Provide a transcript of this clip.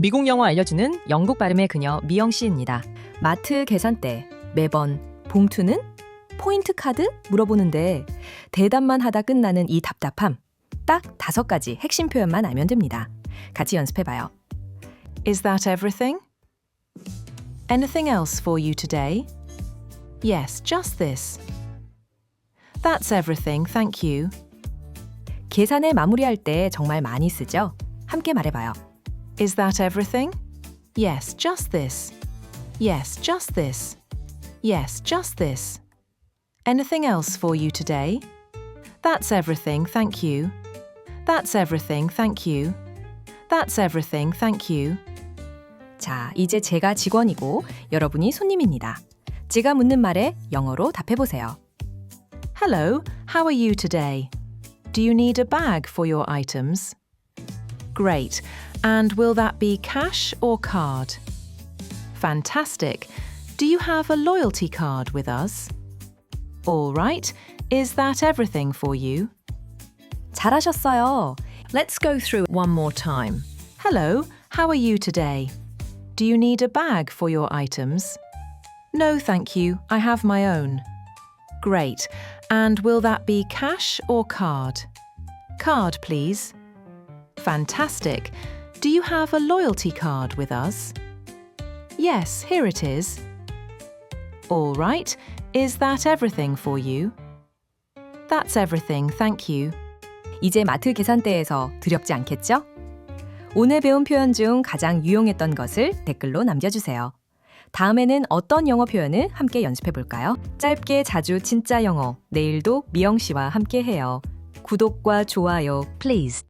미국 영어 알려주는 영국 발음의 그녀 미영 씨입니다. 마트 계산대 매번 봉투는 포인트 카드 물어보는데 대답만 하다 끝나는 이 답답함 딱 다섯 가지 핵심 표현만 알면 됩니다. 같이 연습해 봐요. Is that everything? Anything else for you today? Yes, just this. That's everything, thank you. 계산을 마무리할 때 정말 많이 쓰죠. 함께 말해 봐요. Is that everything? Yes, just this. Yes, just this. Yes, just this. Anything else for you today? That's everything, thank you. That's everything, thank you. That's everything, thank you. 자, 이제 제가 직원이고 여러분이 손님입니다. 제가 묻는 말에 영어로 답해 보세요. Hello, how are you today? Do you need a bag for your items? Great. And will that be cash or card? Fantastic. Do you have a loyalty card with us? All right. Is that everything for you? 잘하셨어요. Let's go through it one more time. Hello, how are you today? Do you need a bag for your items? No, thank you. I have my own. Great. And will that be cash or card? Card, please. Fantastic. Do you have a loyalty card with us? Yes, here it is. All right. Is that everything for you? That's everything, thank you. 이제 마트 계산대에서 두렵지 않겠죠? 오늘 배운 표현 중 가장 유용했던 것을 댓글로 남겨주세요. 다음에는 어떤 영어 표현을 함께 연습해 볼까요? 짧게 자주 진짜 영어, 내일도 미영 씨와 함께 해요. 구독과 좋아요, please.